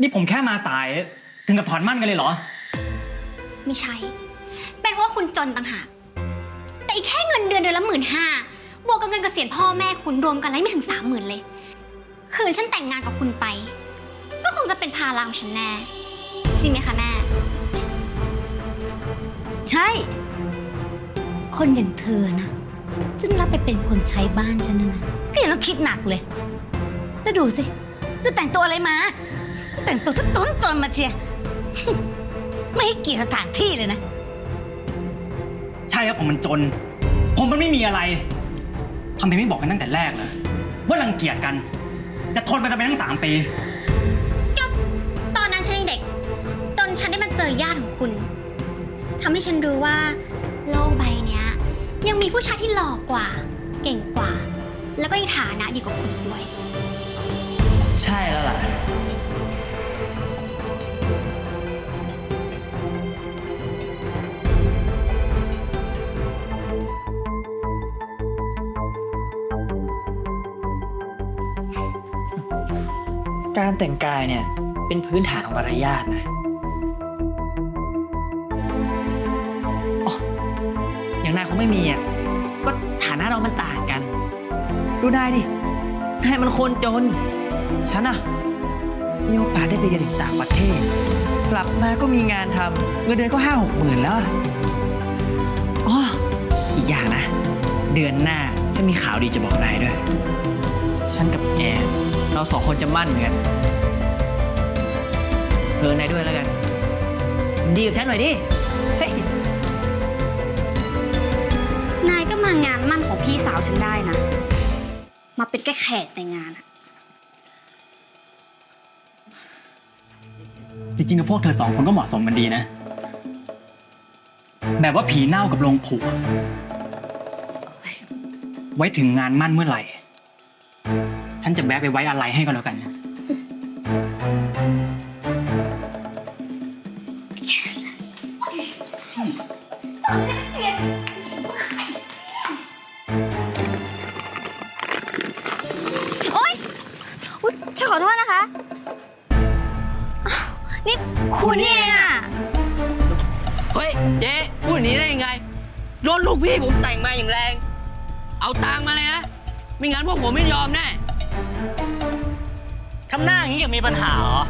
นี่ผมแค่มาสายถึงกับถอนมั่นกันเลยเหรอ ไม่ใช่ เป็นเพราะว่าคุณจนต่างหาก แต่อีกแค่เงินเดือนเดือนละหมื่นห้าบวกกับเงินเกษียณพ่อแม่คุณรวมกันแล้วไม่ถึงสามหมื่นเลย คืนฉันแต่งงานกับคุณไป ก็คงจะเป็นภาระของฉันแน่ จริงไหมคะแม่ ใช่ คนอย่างเธอนะฉันรับไปเป็นคนใช้บ้านฉันนะนะก็ยังต้องคิดหนักเลย แล้วดูสิดูแต่งตัวอะไรมา แต่งตัวซะจนจนมาเชียร์ ไม่ให้เกียรติสถานที่เลยนะ ใช่ครับผมมันจน ผมมันไม่มีอะไรทำไมไม่บอกกันตั้งแต่แรกเลยว่ารังเกียจกัน จะทนไปทำไมตั้งสามปีก็ตอนนั้นฉันยังเด็ก จนฉันได้มาเจอญาติของคุณทำให้ฉันรู้ว่า โลกใบเนี้ย ยังมีผู้ชายที่หล่อกว่า เก่งกว่า แล้วก็ยังฐานะดีกว่าคุณด้วย ใช่แล้วล่ะ การแต่งกายเนี่ยเป็นพื้นฐานของมารยาทนะอ๋ออย่างนายคงไม่มีอะ ก็ฐานะเรามันต่างกัน ดูนายดิ นายมันคนจน ฉันอะมีโอกาสได้ไปเรียนต่างประเทศ กลับมาก็มีงานทำเงินเดือนก็ห้าหกหมื่นแล้วอะอ๋อ อีกอย่างนะ เดือนหน้าฉันมีข่าวดีจะบอกนายด้วย ฉันกับแอน เราสองคนจะมั่นกันเชิญนายด้วยแล้วกันยินดีกับฉันหน่อยดิ เฮ้ย นายก็มางานมั่นของพี่สาวฉันได้นะ มาเป็นแค่แขกในงานอะจริงๆแล้วพวกเธอสองคนก็เหมาะสมกันดีนะ แบบว่าผีเน่ากับโลงผุอะไว้ถึงงานมั่นเมื่อไหร่ท่านจะแวะไปไว้อะไรให้ก็แล้วกันนะโอ๊ยอุ๊ยฉันขอโทษนะคะอ้าวนี่คุณนี่เองอะเฮ้ยเจ๊พูดอย่างนี้ได้ยังไงรถลูกพี่ผมแต่งมาอย่างแรง เอาตังค์มาเลยนะไม่งั้นพวกผมไม่ยอมแน่ทำหน้าอย่างนี้ยังมีปัญหาเหรอ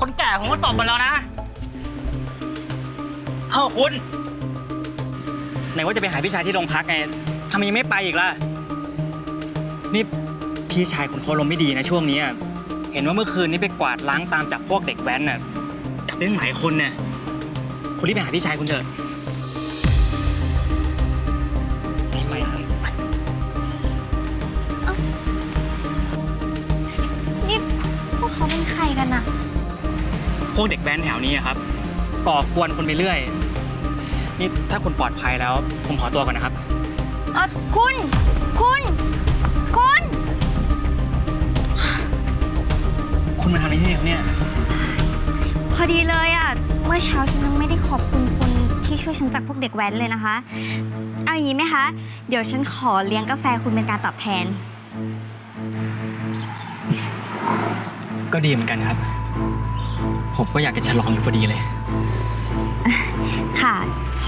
คนแก่ผมก็ตอบมาแล้วนะ เอ้าคุณ ไหนว่าจะไปหาพี่ชายที่โรงพักไงทำไมยังไม่ไปอีกล่ะ นี่พี่ชายคุณเขาลมณ์ไม่ดีนะช่วงนี้อะเห็นว่าเมื่อคืนนี้ไปกวาดล้างตามจับพวกเด็กแว้นน่ะจับได้ตั้งหลายคนเนี่ยคุณรีบไปหาพี่ชายคุณเถอะ กันอะพวกเด็กแว้นแถวนี้อะครับ ก่อกวนคนไปเรื่อย นี่ถ้าคุณปลอดภัยแล้ว ผมขอตัวก่อนนะครับ เออคุณ คุณ คุณ คุณมาทำอะไรที่นี่ครับเนี่ย พอดีเลยอะเมื่อเช้าฉันยังไม่ได้ขอบคุณคุณที่ช่วยฉันจากพวกเด็กแว้นเลยนะคะ เอาอย่างนี้ไหมคะ เดี๋ยวฉันขอเลี้ยงกาแฟคุณเป็นการตอบแทน ก็ดีเหมือนกันครับ ผมก็อยากจะฉลองอยู่พอดีเลย ค่ะ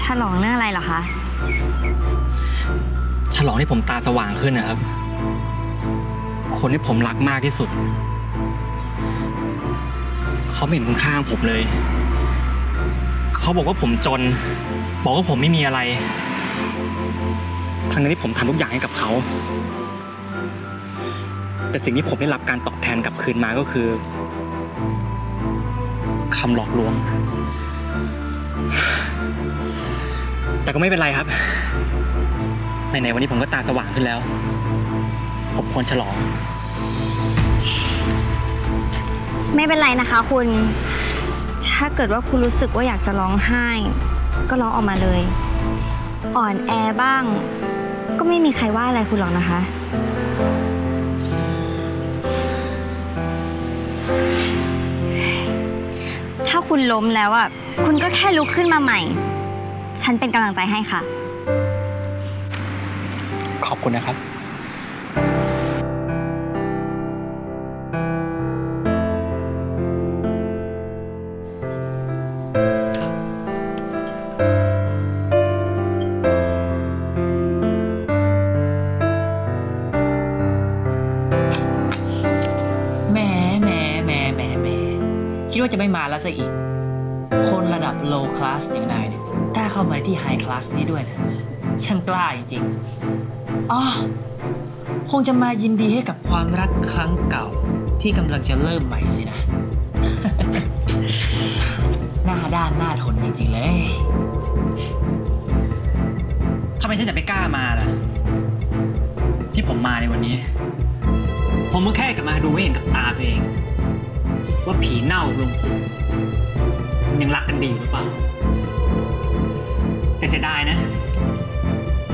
ฉลองเรื่องอะไรเหรอคะ ฉลองที่ผมตาสว่างขึ้นนะครับ คนที่ผมรักมากที่สุด เขาไม่เห็นคุณค่าของผมเลย เขาบอกว่าผมจน บอกว่าผมไม่มีอะไร ทั้งนั้นที่ผมทำทุกอย่างให้กับเขา แต่สิ่งที่ผมได้รับการตอบแทนกลับคืนมาก็คือคำหลอกลวง แต่ก็ไม่เป็นไรครับไหนๆวันนี้ผมก็ตาสว่างขึ้นแล้ว ผมควรฉลอง ไม่เป็นไรนะคะคุณ ถ้าเกิดว่าคุณรู้สึกว่าอยากจะร้องไห้ ก็ร้องออกมาเลย อ่อนแอบ้าง ก็ไม่มีใครว่าอะไรคุณหรอกนะคะ ถ้าคุณล้มแล้วอะ คุณก็แค่ลุกขึ้นมาใหม่ ฉันเป็นกำลังใจให้ค่ะ ขอบคุณนะครับ คิดว่าจะไม่มาแล้วซะอีก คนระดับ low class อย่างนายเนี่ยกล้าเข้ามาที่ high class นี่ด้วยนะช่างกล้าจริงๆอ๋อคงจะมายินดีให้กับความรักครั้งเก่า ที่กำลังจะเริ่มใหม่สินะ หน้าด้านหน้าทนจริงๆเลยทำไมฉันจะไม่กล้ามาล่ะ ที่ผมมาในวันนี้ ผมก็แค่กลับมาดูให้เห็นกับตาตัวเอง ว่าผีเน่าลงผมมันยังรักกันดีหรือเปล่า แต่จะได้นะ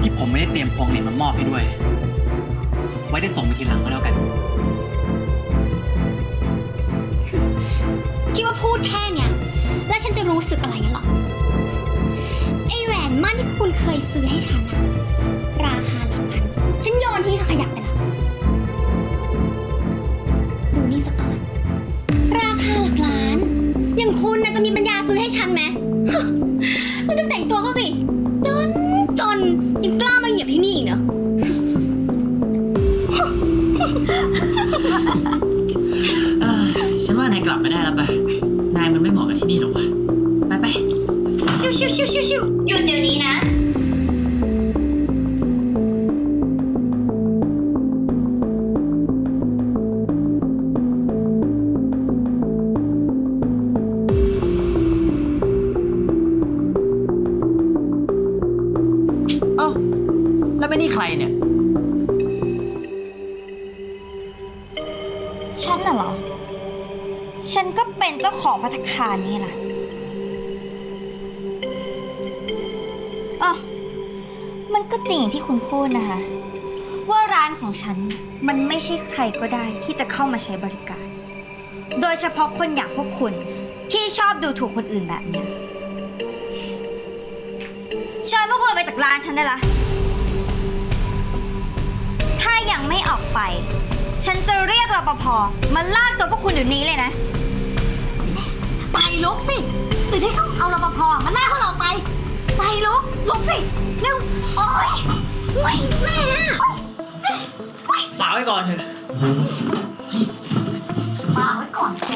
ที่ผมไม่ได้เตรียมพวงหลีดมามอบให้ด้วย ไว้ได้ส่งไปทีหลังก็แล้วกัน คิดว่าพูดแค่เนี้ยแล้วฉันจะรู้สึกอะไรงั้นเหรอ ไอแหวนมั่นที่คุณเคยซื้อให้ฉันอะราคาหลักพัน ฉันโยนทิ้งขยะไปละ ราคาหลักล้าน อย่างคุณน่ะจะมีปัญญาซื้อให้ฉันไหม คุณดูแต่งตัวเขาสิ จนจนยังกล้ามาเหยียบที่นี่อีกเนอะเออฉันว่านายกลับไม่ได้แล้วปะนายมันไม่เหมาะกับที่นี่หรอกวะไปไปชิวชิวชิวชิวชิว หยุดเดี๋ยวนี้นะ รเนี่ย ฉันน่ะเหรอ ฉันก็เป็นเจ้าของพัตตาคารนี่แหละอ๋อมันก็จริงอย่างที่คุณพูดนะคะ ว่าร้านของฉันมันไม่ใช่ใครก็ได้ที่จะเข้ามาใช้บริการ โดยเฉพาะคนอย่างพวกคุณที่ชอบดูถูกคนอื่นแบบเนี้ยเชิญพวกคุณไปจากร้านฉันได้ละ ยังไม่ออกไป ฉันจะเรียกรปภมาลากตัวพวกคุณเดี๋ยวนี้เลยนะ ไปลุกสิ หรือใช้เขาเอารปภมาลากพวกเราไป ไปลุกลุกสิ เร็ว โอ๊ยโอ๊ยแม่ฝากไว้ก่อนเถอะมาไว้ก่อนแก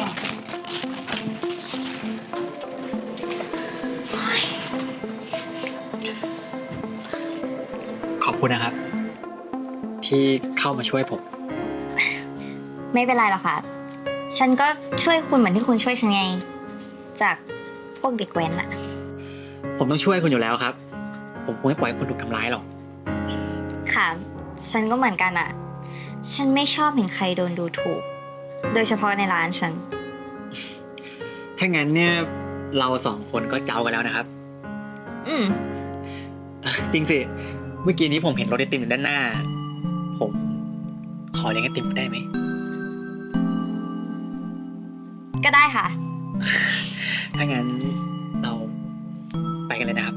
ขอบคุณนะครับ ที่เข้ามาช่วยผม ไม่เป็นไรหรอกค่ะ ฉันก็ช่วยคุณเหมือนที่คุณช่วยฉันไง จากพวกเด็กแว้นอะผมต้องช่วยคุณอยู่แล้วครับ ผมคงไม่ปล่อยให้คุณถูกทำร้ายหรอก ค่ะ ฉันก็เหมือนกันอะฉันไม่ชอบเห็นใครโดนดูถูก โดยเฉพาะในร้านฉัน ถ้างั้นเนี่ยเราสองคนก็เจ้ากันแล้วนะครับ อืม จริงสิ เมื่อกี้นี้ผมเห็นรถไอติมอยู่ด้านหน้า ผม ขอเลี้ยงไอติมได้ไหม ก็ได้ค่ะ ถ้างั้นเราไปกันเลยนะครับ